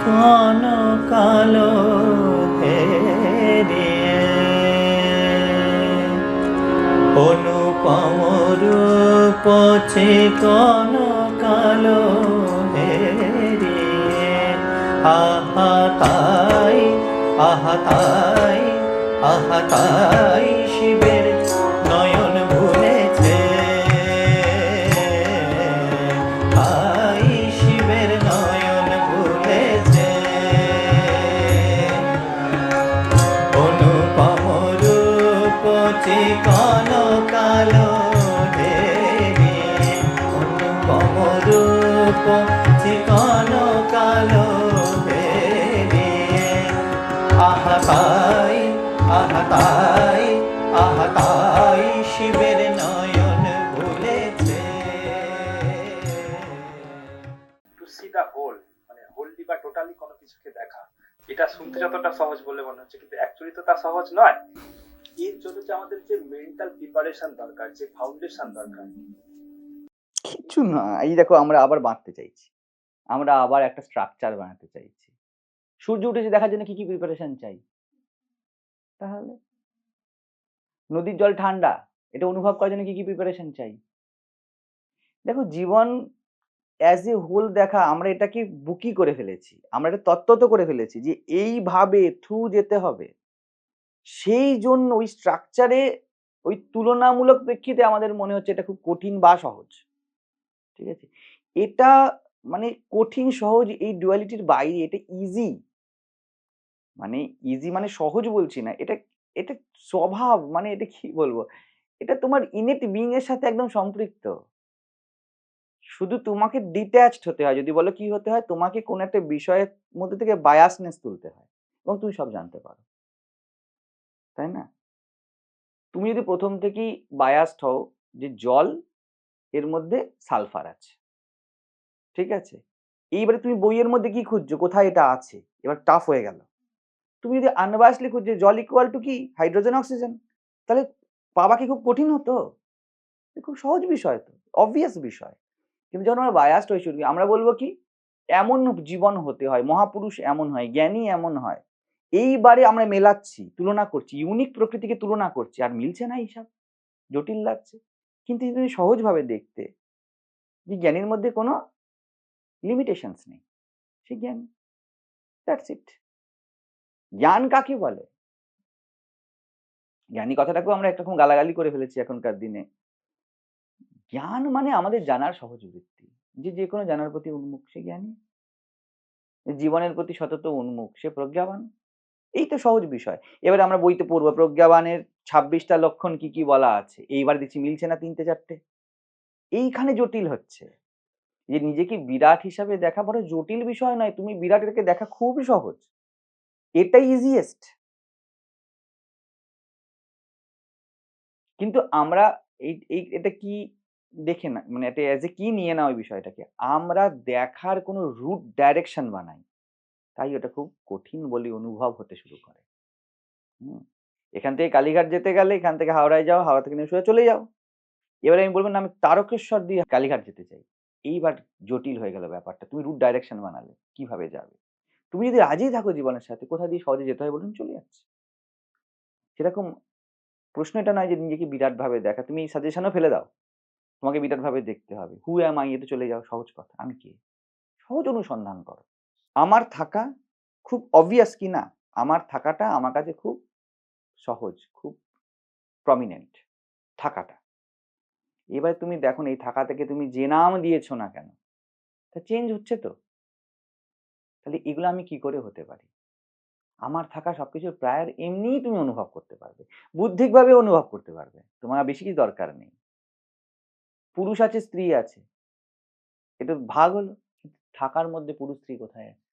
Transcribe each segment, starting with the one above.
চিকন কালো হেরিয়ে? অনুপম রূপ চিকন কালো হেরিয়ে? আহা তাই আহা তাই আহা তাই শিবের চিকন কালো চিকন কালো শিবের নয়ন ভুলেছে। টু মানে হোললি টোটালি কোনো কিছুকে দেখা। এটা শুনতে যতটা সহজ বলে মনে হচ্ছে, কিন্তু অ্যাকচুয়ালি তো তা সহজ নয়। এর জন্য যে আমাদের যে মেন্টাল প্রিপারেশন দরকার, যে ফাউন্ডেশন দরকার। কিচ্ছু না, এই দেখো আমরা আবার বাঁধতে চাইছি। আমরা আবার একটা স্ট্রাকচার বানাতে চাইছি। সূর্য উঠেছে দেখার জন্য কি কি প্রিপারেশন চাই? তাহলে? নদীর জল ঠান্ডা, এটা অনুভব করার জন্য কি কি প্রিপারেশন চাই? দেখো, জীবন অ্যাজ এ হোল দেখা, আমরা এটাকে বুকি করে ফেলেছি। আমরা এটা তত্ত্বত করে ফেলেছি যে এইভাবে থ্রু যেতে হবে। সেই জন্য ওই স্ট্রাকচারে ওই তুলনামূলক প্রেক্ষিতে আমাদের মনে হচ্ছে এটা খুব কঠিন বা সহজ। ঠিক আছে? এটা মানে কঠিন, সহজ এই ডুয়ালিটির বাইরে এটা ইজি মানে ইজি মানে সহজ বলছি না, এটা এটা স্বভাব মানে এটা কি বলব? এটা তোমার ইনেট বিং এর সাথে একদম সম্পৃক্ত। শুধু তোমাকে ডিট্যাচড হতে হয়, যদি বলো কি হতে হয়? তোমাকে কোন একটা বিষয়ের মধ্যে থেকে বায়াসনেস তুলতে হয় এবং তুমি সব জানতে পারো। তাই না? তুমি যদি প্রথম থেকেই বায়াসড হও যে জল, এর মধ্যে সালফার আছে। ঠিক আছে? এইবারে তুমি বইয়ের মধ্যে কি খুঁজছো? কোথায় এটা আছে? এবার টাফ হয়ে গেল। তুমি যদি আনবায়াসলি খুঁজছো জল ইকুয়াল টু কি? হাইড্রোজেন অক্সিজেন তাহলে পাওয়া কি খুব কঠিন হতো? খুব সহজ বিষয় তো অবভিয়াস বিষয়। কিন্তু যখন আমরা বায়াস্ট হয়ে আমরা বলব কি? এমন জীবন হতে হয়, মহাপুরুষ এমন হয়, জ্ঞানী এমন হয় এইবারে আমরা মেলাচ্ছি, তুলনা করছি ইউনিক প্রকৃতিকে তুলনা করছি, আর মিলছে না হিসাব জটিল লাগছে। কিন্তু যদি সহজভাবে দেখতে যে জ্ঞানীর মধ্যে কোনো লিমিটেশনস নেই। সে জ্ঞান। দ্যাটস ইট জ্ঞান কাকে বলে? জ্ঞানী কথাটাকেও আমরা একরকম গালাগালি করে ফেলেছি এখনকার দিনে। জ্ঞান মানে আমাদের জানার সহজ বৃত্তি। যে যে কোনো জানার প্রতি উন্মুখ, সে জ্ঞানী। জীবনের প্রতি সতত উন্মুখ, সে প্রজ্ঞাবান। এই তো সহজ বিষয়। এবারে আমরা বইতে পড়ব, প্রজ্ঞাবানের ছাব্বিশটা লক্ষণ কি কি বলা আছে? এইবার দেখছি মিলছে না তিনটে চারটে। এইখানে জটিল হচ্ছে। যে নিজেকে বিরাট হিসাবে দেখা বড় জটিল বিষয় নয়, তুমি বিরাট এটাকে দেখা খুবই সহজ। এটাই ইজিয়েস্ট কিন্তু আমরা এই এই, এটা কি দেখে না মানে এটা অ্যাজ এ কি নিয়ে না ওই বিষয়টাকে? আমরা দেখার কোনো রুট ডাইরেকশন বানাই। তাই ওটা খুব কঠিন বলে অনুভব হতে শুরু করে। হুম? এখান থেকে কালীঘাট যেতে গেলে এখান থেকে হাওড়ায় যাও, হাওড়া থেকে সোজা চলে যাও। এবারে আমি বলব না, আমি তারকেশ্বর দিয়ে কালীঘাট যেতে চাই। এইবার জটিল হয়ে গেল ব্যাপারটা। তুমি রুট ডাইরেকশন বানালে, কীভাবে যাবে? তুমি যদি রাজি থাকো জীবনের সাথে, কোথা দিয়ে সহজে যেতে হয় বলুন চলে যাচ্ছে। সেরকম প্রশ্ন এটা নয় যে নিজেকে বিরাট ভাবে দেখা, তুমি সাজেশনও ফেলে দাও। তোমাকে বিরাট ভাবে দেখতে হবে। হু অ্যাম আই এতে চলে যাও, সহজ কথা। আমি কে? সহজ অনুসন্ধান করো। আমার থাকা খুব অবভিয়াস কি না আমার থাকাটা আমার কাছে খুব সহজ, খুব প্রমিনেন্ট থাকাটা। এবার তুমি দেখো এই থাকা থেকে তুমি যে নাম দিয়েছ না কেন, তা চেঞ্জ হচ্ছে তো। তাহলে এগুলো আমি কি করে হতে পারি? আমার থাকা সবকিছুর প্রায় এমনিই তুমি অনুভব করতে পারবে, বুদ্ধিকভাবে অনুভব করতে পারবে, তোমার বেশি কিছু দরকার নেই। পুরুষ আছে, স্ত্রী আছে, এটা ভাগ হলো। থাকার মধ্যে পুরুষ স্ত্রী কোথায় আছে?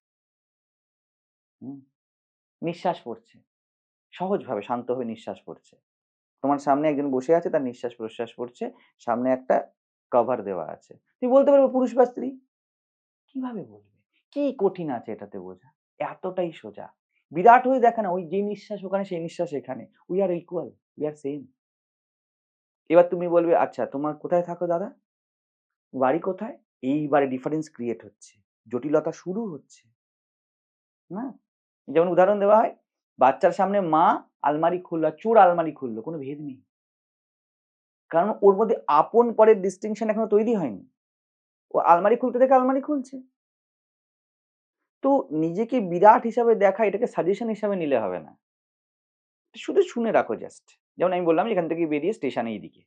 নিঃশ্বাস পড়ছে। সহজভাবে শান্তভাবে নিঃশ্বাস পড়ছে। তোমার সামনে একজন বসে আছে, তার নিঃশ্বাস প্রশ্বাস পড়ছে। সামনে একটা কভার দেওয়া আছে। তুমি বলতে পারবে পুরুষ বা স্ত্রী? কীভাবে বলবে? কি কঠিন আছে এটাতে বোঝা? এতটাই সোজা। বিরাট হয়ে দেখে না, ওই যে নিঃশ্বাস ওখানে, সেই নিঃশ্বাস এখানে। We are equal we are same এবার তুমি বলবে আচ্ছা তোমার কোথায় থাকো দাদা? বাড়ি কোথায়? এইবারে ডিফারেন্স ক্রিয়েট হচ্ছে। জটিলতা শুরু হচ্ছে। না? যেমন উদাহরণ দেওয়া হয়, বাচ্চার সামনে মা আলমারি খুললো চোর আলমারি খুললো, কোনো ভেদ নেই। কারণ ওর মধ্যে আপন পরের ডিস্টিংশন এখনও তৈরি হয়নি। ও আলমারি খুলতে দেখে আলমারি খুলছে। তো নিজেকে বিরাট হিসাবে দেখা, এটাকে সাজেশন হিসাবে নিলে হবে না। শুধু শুনে রাখো জাস্ট যেমন আমি বললাম, এখান থেকে বেরিয়ে স্টেশনে এইদিকে।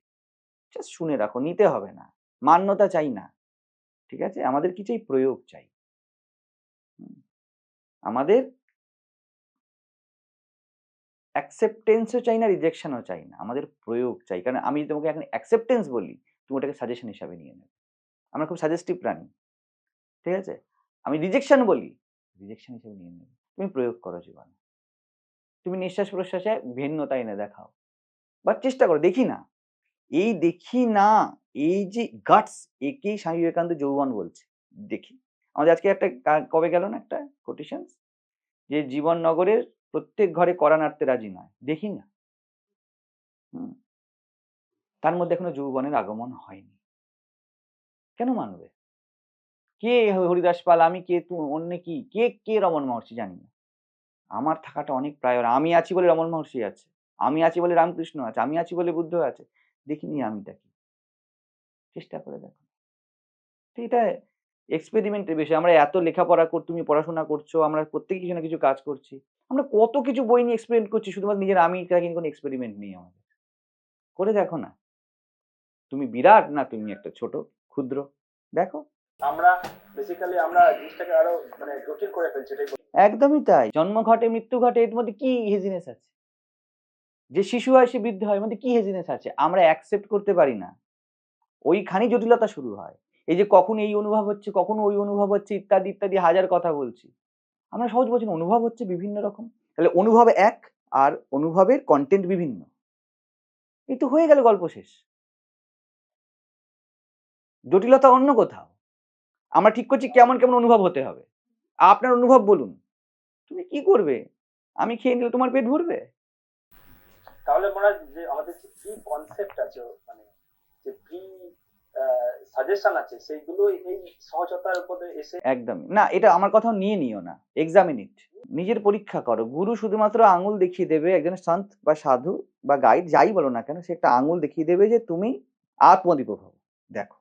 জাস্ট শুনে রাখো, নিতে হবে না। মান্যতা চাই না। ঠিক আছে? আমাদের কি চাই প্রয়োগ চাই। আমাদের অ্যাকসেপ্টেন্সও চাই না রিজেকশনও চাই না। আমাদের প্রয়োগ চাই। কারণ আমি যদি তোমাকে এখন অ্যাকসেপ্টেন্স বলি, তুমি ওটাকে সাজেশন হিসাবে নিয়ে নেবে। আমরা খুব সাজেস্টিভ প্রাণী। ঠিক আছে? আমি রিজেকশন বলি রিজেকশন হিসেবে নিয়ে নেবে। তুমি প্রয়োগ করো জীবনে। তুমি নিঃশ্বাস প্রশ্বাসে ভিন্নতা এনে দেখাও। বা চেষ্টা করো, দেখি না। এই দেখি না, এই যে গাটস একেই স্বামী বিবেকানন্দ যৌবন বলছে। দেখি। আমাদের আজকে একটা কবে গেল না একটা কোটেশন যে জীবন নগরের প্রত্যেক ঘরে করা নাড়তে রাজি নয়। দেখি না। তার মধ্যে এখনও যৌবনের আগমন হয়নি। কেন মানবে? কে হরিদাস পাল? আমি কে? তু, অন্য কি? কে কে রমন মহর্ষি জানি না। আমার থাকাটা অনেক প্রায় আমি আছি বলে রমন মহর্ষি আছে। আমি আছি বলে রামকৃষ্ণ আছে। আমি আছি বলে বুদ্ধ আছে। দেখিনি আমিটা কি চেষ্টা করে দেখো। এটা এক্সপেরিমেন্টের বিষয়। আমরা এত লেখাপড়া কর তুমি পড়াশোনা করছ আমরা প্রত্যেকে কিছু না কিছু কাজ করছি। আমরা কত কিছু বই নিয়ে এক্সপেরিমেন্ট করছি শুধুমাত্র নিজের আমি কিন্তু কোনো এক্সপেরিমেন্ট নেই আমাদের। করে দেখো না। তুমি বিরাট না তুমি একটা ছোট ক্ষুদ্র। দেখো। আমরা বেসিক্যালি আমরা জিনিসটাকে আরও মানে জটিল করে ফেলছি একদমই তাই। জন্ম ঘটে মৃত্যু ঘটে এর মধ্যে কি হেজিনেস আছে? যে শিশু হয় সে বৃদ্ধ হয় মধ্যে কি হেজিনেস আছে? আমরা অ্যাকসেপ্ট করতে পারি না। ওইখানেই জটিলতা শুরু হয়। এই যে কখন এই অনুভব হচ্ছে, কখন ওই অনুভব হচ্ছে, ইত্যাদি ইত্যাদি, হাজার কথা বলছি। আমরা সহজ বলছি অনুভব হচ্ছে বিভিন্ন রকম। তাহলে অনুভব এক আর অনুভবের কন্টেন্ট বিভিন্ন। এই তো হয়ে গেল গল্প শেষ। জটিলতা অন্য কোথাও। আমরা ঠিক করছি কেমন কেমন অনুভব হতে হবে। আপনার অনুভব বলুন। তুমি কি করবে? আমি খেয়ে নিলে তোমার পেট ভরবে? তাহলে মনে যে আমাদের যে প্রি কনসেপ্ট আছে মানে যে প্রি সাজেশন আছে, সেইগুলো এই সহজতার উপরে এসে একদমই। না, এটা আমার কথাও নিয়ে নিও না। এক্সামিন ইট নিজের পরীক্ষা করো। গুরু শুধুমাত্র আঙুল দেখিয়ে দেবে, একজন সন্ত বা সাধু বা গাইড, যাই বলো না কেন, সে একটা আঙুল দেখিয়ে দেবে যে তুমি আত্মদীপ হও। দেখো।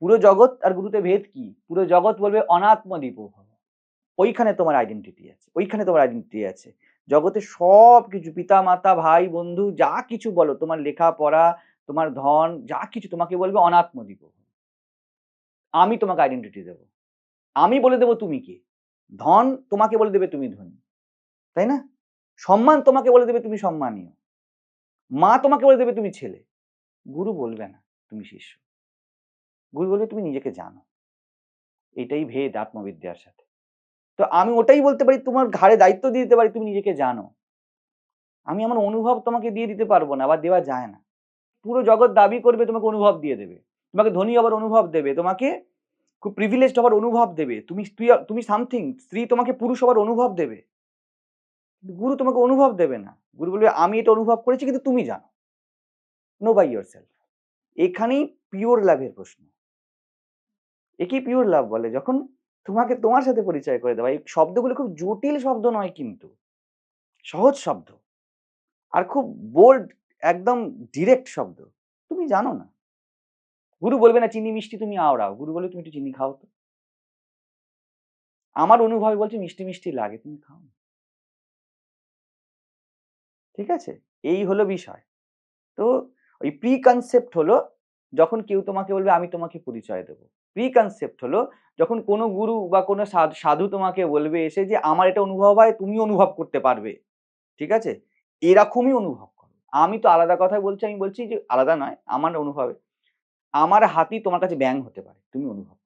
পুরো জগৎ আর গুরুতে ভেদ কি? পুরো জগৎ বলবে অনাত্মদীপ হও। ওইখানে তোমার আইডেন্টিটি আছে। ওইখানে তোমার আইডেন্টিটি আছে। জগতে সব কিছু পিতা মাতা ভাই, বন্ধু, যা কিছু বলো, তোমার লেখাপড়া, তোমার ধন, যা কিছু তোমাকে বলবে অনাত্ম দিব। আমি তোমাকে আইডেন্টিটি দেবো। আমি বলে দেবো তুমি কে? ধন তোমাকে বলে দেবে তুমি ধনী। তাই না? সম্মান তোমাকে বলে দেবে তুমি সম্মানীয়। মা তোমাকে বলে দেবে তুমি ছেলে। গুরু বলবে না তুমি শিষ্য। গুরু বলবে তুমি নিজেকে জানো। এটাই ভেদ আত্মবিদ্যার সাথে। তো আমি ওটাই বলতে পারি, তোমার ঘাড়ে দায়িত্ব দিয়ে দিতে পারি, তুমি নিজেকে জানো। আমি আমার অনুভব তোমাকে দিয়ে দিতে পারব না বা দেওয়া যায় না। পুরো জগৎ দাবি করবে, তোমাকে অনুভব দিয়ে দেবে। তোমাকে ধনী হবার অনুভব দেবে, তোমাকে খুব প্রিভিলেজড হবার অনুভব দেবে। তুমি স্ত্রী, তুমি সামথিং স্ত্রী তোমাকে পুরুষ হবার অনুভব দেবে। গুরু তোমাকে অনুভব দেবে না। গুরু বলবে, আমি এটা অনুভব করেছি, কিন্তু তুমি জানো। নো বাই ইয়োর সেলফ এখানেই পিওর লাভের প্রশ্ন। একেই পিওর লাভ বলে। যখন তোমাকে তোমার সাথে পরিচয় করে দেওয়া। এই শব্দগুলো খুব জটিল শব্দ নয় কিন্তু। সহজ শব্দ। আর খুব বোল্ড একদম ডিরেক্ট শব্দ। তুমি জানো না। গুরু বলবে না, চিনি মিষ্টি তুমি আওড়াও। গুরু বলবে, তুমি একটু চিনি খাও তো। আমার অনুভবে বলছে, মিষ্টি মিষ্টি লাগে, তুমি খাও। ঠিক আছে? এই হলো বিষয়। তো ওই প্রি কনসেপ্ট হলো, যখন কেউ তোমাকে বলবে, আমি তোমাকে পরিচয় দেবো। প্রি কনসেপ্ট হলো, যখন কোনো গুরু বা কোনো সাধু তোমাকে বলবে এসে যে, আমার এটা অনুভব হয় তুমি অনুভব করতে পারবে। ঠিক আছে? এরকমই অনুভব করো। আমি তো আলাদা কথাই বলছি, আমি বলছি যে, আলাদা নয়, আমার অনুভবে আমার হাতি তোমার কাছে ব্যাং হতে পারে, তুমি অনুভব করো।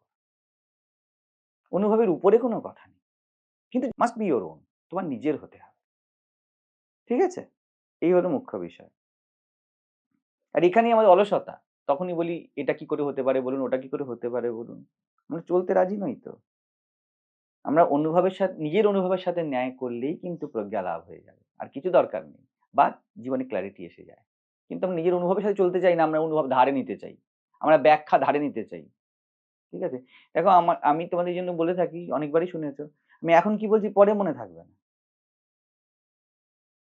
অনুভবের উপরে কোনো কথা নেই। কিন্তু মাস্ট বি ওর ওন তোমার নিজের হতে হবে। ঠিক আছে? এই হলো মুখ্য বিষয়। আর এখানেই আমাদের অলসতা। তখনই বলি, এটা কি করে হতে পারে বলুন, ওটা কি করে হতে পারে বলুন? আমরা চলতে রাজি নই তো। আমরা অনুভবের সাথে, নিজের অনুভবের সাথে ন্যায় করলেই কিন্তু প্রজ্ঞা লাভ হয়ে যাবে। আর কিছু দরকার নেই। বা জীবনে ক্ল্যারিটি এসে যায়। কিন্তু আমরা নিজের অনুভবের সাথে চলতে চাই না, আমরা অনুভব ধারে নিতে চাই। আমরা ব্যাখ্যা ধারে নিতে চাই। ঠিক আছে? দেখো, আমার, আমি তোমাদের জন্য বলে থাকি, অনেকবারই শুনেছ, আমি এখন কি বলছি পরে মনে থাকবে না।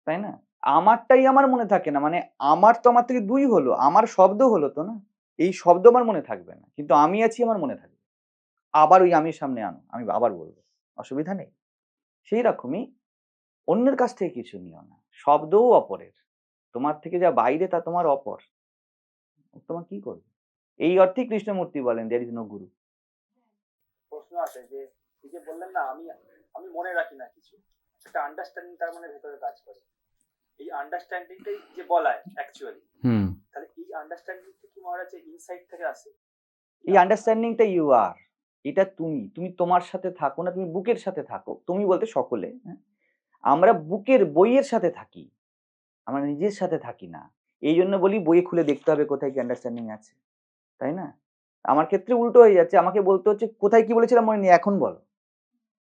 তাই না? আমারটাই আমার মনে থাকে না। মানে আমার তো আমার থেকে দুই হলো, আমার শব্দ হলো তো না? এই শব্দ আমার মনে থাকবে না। কিন্তু আমি আছি, আমার মনে থাকবে। আবার ওই আমি সামনে আনো, আমি আবার বলব, অসুবিধা নেই। সেই রকমই অন্যের কাছ থেকে কিছু নিও না। শব্দও অপরের। তোমার থেকে যা বাইরে তা তোমার অপর। তোমার কি করবে? এই অর্থে কৃষ্ণমূর্তি বলেন দেয়ার ইজ নো গুরু প্রশ্ন আছে যে, এই যে বললেন না, আমি আমি মনে রাখি না কিছু। একটা আন্ডারস্ট্যান্ডিং তার মানে ভেতরে কাজ করে। এই আন্ডারস্ট্যান্ডিংটাই যে বলায় অ্যাকচুয়ালি হুম। তাহলে এই আন্ডারস্ট্যান্ডিং কি মহারাজ ইনসাইড থেকে আসে? এই আন্ডারস্ট্যান্ডিংটা ইউ আর এটা তুমি তুমি তোমার সাথে থাকো না তুমি বুকের সাথে থাকো তুমি বলতে সকলে হ্যাঁ? আমরা বুকের বইয়ের সাথে থাকি আমরা নিজের সাথে থাকি না এই জন্য বলি বই খুলে দেখতে হবে কোথায় কি আন্ডারস্ট্যান্ডিং আছে তাই না? আমার ক্ষেত্রে উল্টো হয়ে যাচ্ছে আমাকে বলতে হচ্ছে কোথায় কি বলেছিলাম মনে নেই এখন বলো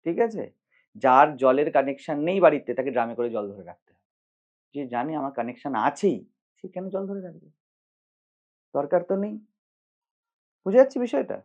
ঠিক আছে? যার জলের কানেকশন নেই বাড়িতে তাকে ড্রামে করে জল ধরে রাখতে হবে। যে জানে আমার কানেকশন আছেই, সে কেন জল ধরে রাখবে? দরকার তো নেই। বুঝে যাচ্ছি বিষয়টা?